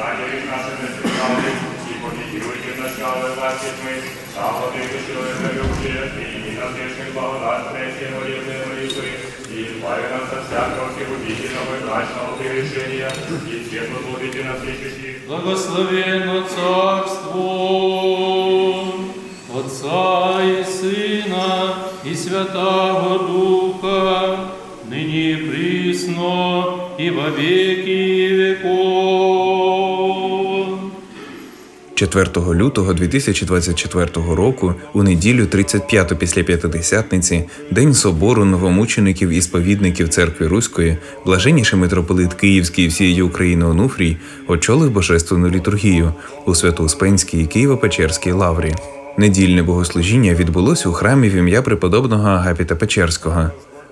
Знання від наших несправи, і побігуйте начали ваші тьми, та годину чоловіка любчі, і на тишних благодать третє молитви. Молитви, і избави нас от всякого всевудительного и брачного прегрешения, и светло будете на свечи Благословенно Царство Отца і Сина і Святого Духа, нині і присно і во веки веков. 4 лютого 2024 року, у неділю 35 після П'ятидесятниці, День собору новомучеників і сповідників церкви Руської, блаженніший митрополит Київський і всієї України Онуфрій очолив божественну літургію у Свято-Успенській Києво-Печерській лаврі. Недільне богослужіння відбулося у храмі в ім'я преподобного Агапіта Печерського.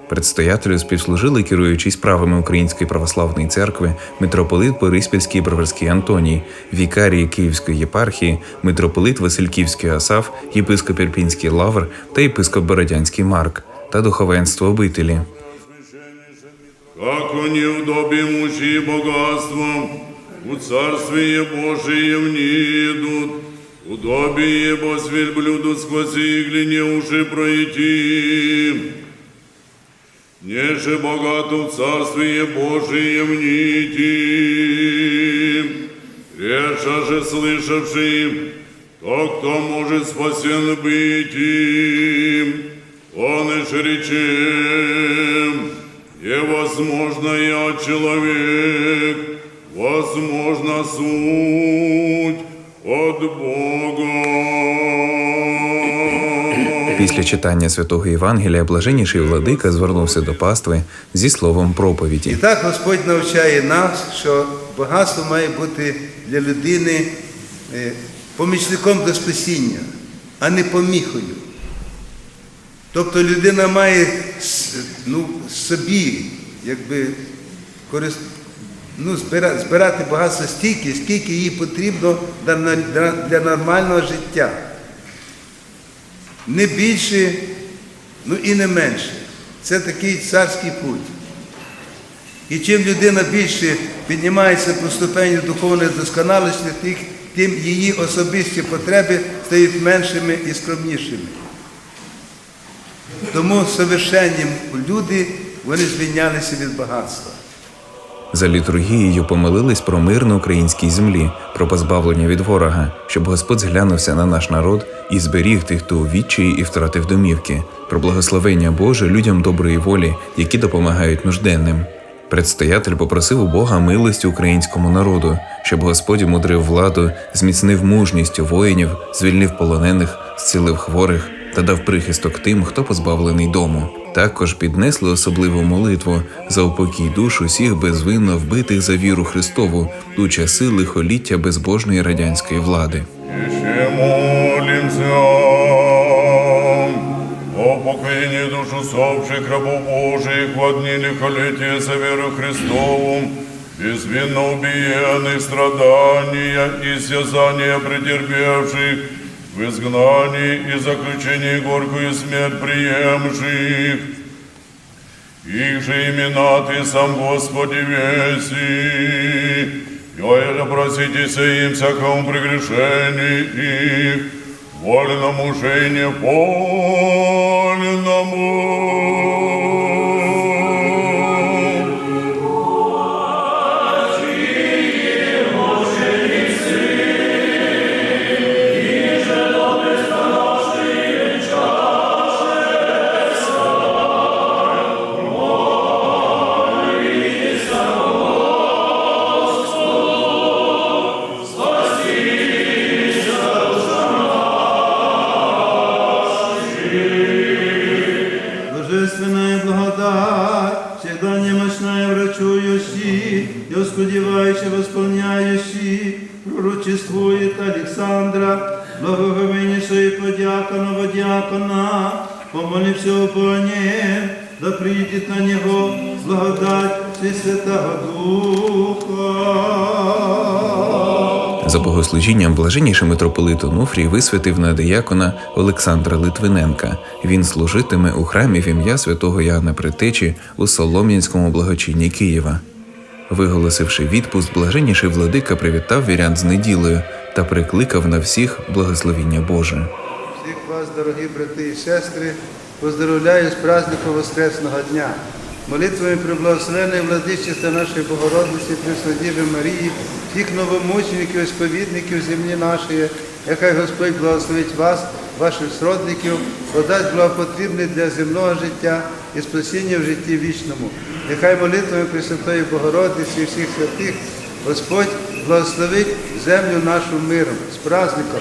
Предстоятелю співслужили керуючий справами Української православної церкви митрополит Бориспільський Броварський Антоній, вікарій Київської єпархії, митрополит Васильківський Асаф, єпископ Ірпінський Лавр та єпископ Бородянський Марк та духовенство обителі. Как они в добе мужи богатством, у Царствие Божие внидут, удобие возвель блюду сквозь игли не уши пройти. Неже богато в Царствие Божие внити. Реша же слышавший, то кто может спасен быть им, он и речем, невозможно я человек, возможно суть от Бога. Після читання святого Євангелія блаженніший владика звернувся до пастви зі словом проповіді. І так Господь навчає нас, що багатство має бути для людини е, помічником до спасіння, а не поміхою. Тобто людина має ну, собі якби, корис- ну, збирати багатство стільки, скільки їй потрібно для нормального життя. Не більше, ну і не менше. Це такий царський путь. І чим людина більше піднімається по ступеню духовної досконалості, тим її особисті потреби стають меншими і скромнішими. Тому совершенні люди вони звільнялися від багатства. За літургією помолились про мир на українській землі, про позбавлення від ворога, щоб Господь зглянувся на наш народ і зберіг тих, хто у відчаї і втратив домівки, про благословення Боже людям доброї волі, які допомагають нужденним. Предстоятель попросив у Бога милості українському народу, щоб Господь мудрив владу, зміцнив мужність воїнів, звільнив полонених, зцілив хворих та дав прихисток тим, хто позбавлений дому. Також піднесли особливу молитву за упокій душ усіх безвинно вбитих за віру Христову у часи лихоліття безбожної радянської влади. Еще молимся о покоении душ усопших рабов Божиих в одни лихолетия за веру Христову, безвинно убиенных страдания и стязания претерпевших, в изгнании и заключении горькую смерть приемших, их же имена Ты сам, Господи, веси, Йоэля проситесь им всякому прегрешению их, вольному же и невольному. Пророчествует Александра, благоговейнейшего подьякона, водьякона, помолився по нем, да придет на него благодать Святого Духа. За богослужінням блаженніший митрополит Онуфрій висвятив на диякона Олександра Литвиненка. Він служитиме у храмі в ім'я святого Яна Притечі у Солом'янському благочинні Києва. Виголосивши відпуст, блаженніший владика привітав вірян з неділею та прикликав на всіх благословіння Боже. Всіх вас, дорогі брати і сестри, поздоровляю з праздником Воскресного дня. Молитвами приблагословеної владичиста нашої Богородиці, Преснодіви Марії, всіх новомучеників сповідників землі нашої, нехай Господь благословить вас, ваших сродників, подасть благопотрібне для земного життя і спасіння в житті вічному. Нехай молитвами Пресвятої Богородиці і всіх святих Господь благословить землю нашу миром. З праздником!